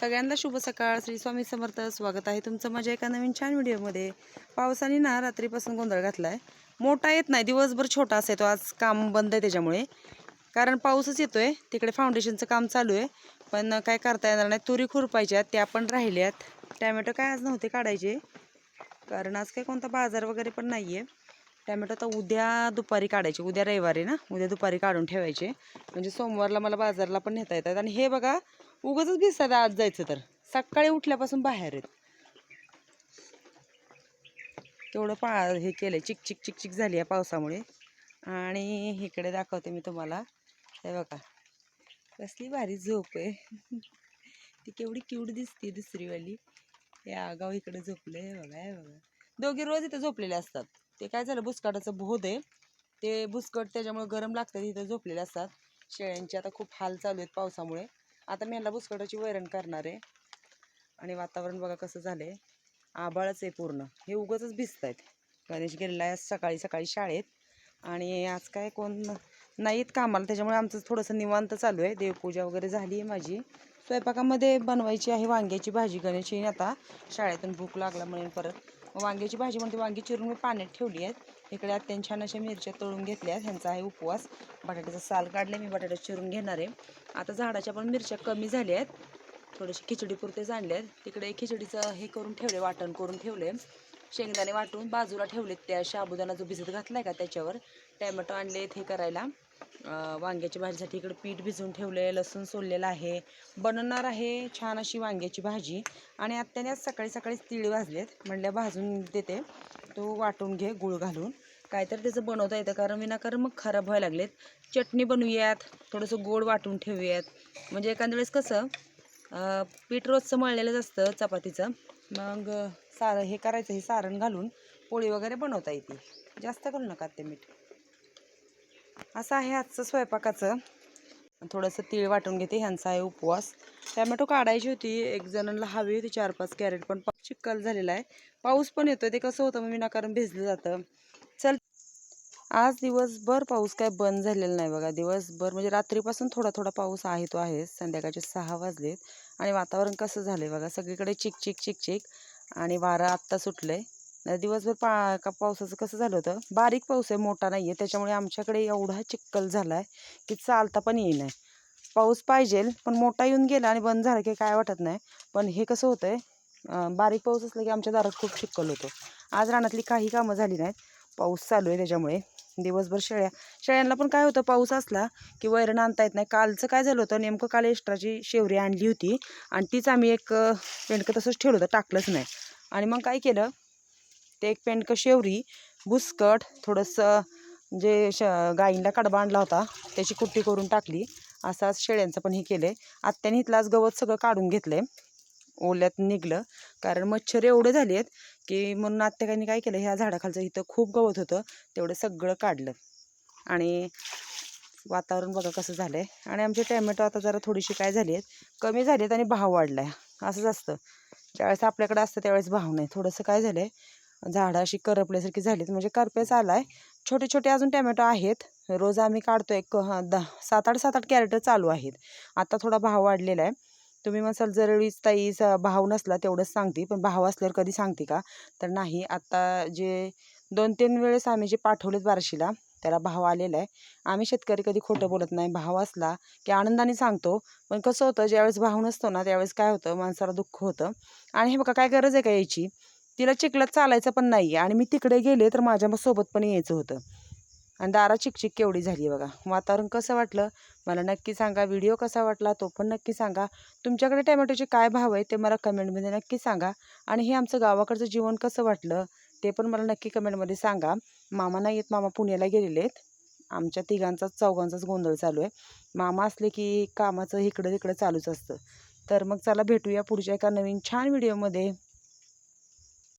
सगळ्यांना शुभ सकाळ. श्री स्वामी समर्थ. स्वागत आहे तुमचं माझ्या एका नवीन छान व्हिडिओमध्ये. पावसाने ना रात्रीपासून गोंधळ घातला आहे मोठा येत नाही. दिवसभर छोटा असा येतो. आज काम बंद आहे त्याच्यामुळे. कारण पाऊसच येतोय. तिकडे फाउंडेशनचं काम चालू आहे. पण काय करता येणार नाही. तुरी खुरपायच्या त्या पण राहिल्यात टॅमॅटो काय आज नव्हते काढायचे. कारण आज काही कोणता बाजार वगैरे पण नाही आहे टॅमॅटो आता उद्या दुपारी काढायचे. उद्या रविवारी ना. उद्या दुपारी काढून ठेवायचे. म्हणजे सोमवारला मला बाजारला पण नेता येतात. आणि हे बघा उगच भिजतात आज जायचं तर. सकाळी उठल्यापासून बाहेर आहेत. तेवढं पा हे केलं चिक चिक चिक चिक झाली आहे पावसामुळे. आणि इकडे दाखवते मी तुम्हाला. हे बघा. कसली भारी झोप आहे. ती केवढी क्यूट दिसते दुसरीवाली. हे आगाव इकडे झोपलं आहे बघा हे बघा. दोघे रोज इथं झोपलेले असतात. ते काय झालं बुसकाटाचं बोध आहे. ते भुसकट त्याच्यामुळे गरम लागतात इथं झोपलेले असतात. शेळ्यांचे आता खूप हाल चालू आहेत पावसामुळे. आता मी यांना बुसकटाची वैरण करणार आहे. आणि वातावरण बघा कसं झालं आहे आभाळच आहे पूर्ण. हे उगंच भिजत आहेत. गणेश गेलेला आहे सकाळी सकाळी शाळेत. आणि आज काय कोण नाहीत कामाला. त्याच्यामुळे आमचं थोडंसं निवांत चालू आहे. देवपूजा वगैरे झाली आहे माझी. स्वयंपाकामध्ये बनवायची आहे वांग्याची भाजी. गणेश आता. शाळेतून भूक लागला म्हणून परत. वांग्याची भाजी म्हणते वांगी चिरून मी पाण्यात ठेवली आहेत. इकडे अत्यंत छान अशा मिरच्या तळून घेतल्या. ह्यांचा आहे उपवास. बटाट्याचा साल काढले मी बटाटा चिरून घेणार आहे. आता झाडाच्या पण मिरच्या कमी झाल्या आहेत. थोडेसे खिचडीपुरते आणले आहेत. तिकडे खिचडीचं हे करून ठेवले वाटण करून ठेवले शेंगदाणे वाटून बाजूला ठेवलेत त्या शाबुदाना जो भिजत घातलाय का त्याच्यावर टॅमॅटो आणलेत हे करायला. वांग्याच्या भाजीसाठी इकडे पीठ भिजवून आहे लसूण सोललेलं आहे. बनवणार आहे छान अशी वांग्याची भाजी. आणि आत्याने आज सकाळी सकाळीच तीळ भाजलेत. म्हणल्या भाजून देते. तो वाटून घे गुळ घालून. काहीतरी त्याचं बनवता येतं. कारण विनाकारण मग खराब व्हायला लागलेत. चटणी बनवूयात. थोडंसं गोड वाटून ठेवूयात. म्हणजे एखाद्या वेळेस कसं पीठ रोजचं मळलेलंच असतं चपातीचं. मग सारं सार हे करायचं हे सारण घालून पोळी वगैरे बनवता येते. जास्त घालू नका ते मीठ. असं आहे आजचं स्वयंपाकाचं. थोडंसं तीळ वाटून घेते ह्यांचा आहे उपवास. टॅमॅटो काढायची होती एक जणांना हवी होती चार पाच कॅरेट पण चिक्कल झालेला आहे. पाऊस पण येतोय ते कसं होतं मग विनाकारण भिजलं जातं. चल. आज दिवसभर पाऊस काय बंद झालेला नाही बघा. दिवसभर म्हणजे रात्रीपासून थोडा थोडा पाऊस आहे तो आहे. संध्याकाळचे सहा वाजलेत. आणि वातावरण कसं झालंय बघा सगळीकडे चिक चिक चिक चिक. आणि वारं आत्ता सुटलंय. आहे दिवसभर पा का पावसाचं कसं झालं होतं बारीक पाऊस आहे मोठा नाही आहे. त्याच्यामुळे आमच्याकडे एवढा चिक्कल झाला आहे की चालता पण येई नाही. पाऊस पाहिजे पण मोठा येऊन गेला आणि बंद झाला की काय वाटत नाही. पण हे कसं होतं आहे बारीक पाऊस असला की आमच्या दारात खूप चिक्कल होतो. आज रानातली काही कामं झाली नाहीत. पाऊस चालू आहे त्याच्यामुळे. दिवसभर शेळ्या शेळ्यांना पण काय होतं पाऊस असला की वैरण आणता येत नाही. कालचं काय झालं होतं नेमकं काल एक्स्ट्राची शेवरी आणली होती आणि तीच आम्ही एक पेंडकं तसंच ठेवलं होतं टाकलंच नाही. आणि मग काय केलं ते एक पेंडकं शेवरी बुसकट थोडंसं जे श गाईंना कडबा आणला होता त्याची कुट्टी करून टाकली. असं आज शेळ्यांचं पण हे केलं आहे आत्याने इथलाच गवत सगळं काढून घेतलं आहे ओल्यात निघलं. कारण मच्छर एवढे झाले आहेत की म्हणून आत्याकांनी काय केलं ह्या झाडाखालचं इथं खूप गवत होतं तेवढं सगळं काढलं. आणि वातावरण बघा कसं झालं आहे आणि आमचे टॅमॅटो आता जरा थोडीशी काय झाली आहेत कमी झाली आहेत आणि भाव वाढला आहे असंच असतं. ज्यावेळेस आपल्याकडे असतं त्यावेळेस भाव नाही. थोडंसं काय झालं आहे झाडं अशी करपल्यासारखी झालीत म्हणजे करपेच आला आहे छोटे छोटे अजून टॅमॅटो आहेत. रोज आम्ही काढतो एक हा, दहा सात आठ सात आठ कॅरेट चालू आहेत. आता थोडा भाव वाढलेला आहे. तुम्ही म्हणाल जर ताई भाव नसला तेवढंच सांगते. पण भाव असल्यावर कधी सांगते का? तर नाही. आता जे दोन तीन वेळेस आम्ही जे पाठवलेत बार्शीला त्याला भाव आलेला आहे. आम्ही शेतकरी कधी खोटं बोलत नाही. भाव असला की आनंदाने सांगतो. पण कसं होतं ज्यावेळेस भाव नसतो ना त्यावेळेस काय होतं? माणसाला दुःख होतं. आणि हे बघा काय गरज आहे का यायची तिला चिखलात चालायचं पण नाही आणि मी तिकडे गेले तर माझ्या सोबत पण यायचं होतं. आणि दारा चिकचिक केवढी झाली आहे बघा. वातावरण कसं वाटलं? मला नक्की सांगा. व्हिडिओ कसा वाटला? तो पण नक्की सांगा. तुमच्याकडे टॅमॅटोचे काय भाव आहे ते मला कमेंटमध्ये नक्की सांगा. आणि हे आमचं गावाकडचं जीवन कसं वाटलं? ते पण मला नक्की कमेंटमध्ये सांगा. मामा नाही येत. मामा पुण्याला गेलेले आहेत. आमच्या तिघांचाच चौघांचाच गोंधळ चालू आहे. मामा असले की कामाचं इकडं तिकडं चालूच असतं. तर मग चला भेटूया पुढच्या एका नवीन छान व्हिडिओमध्ये.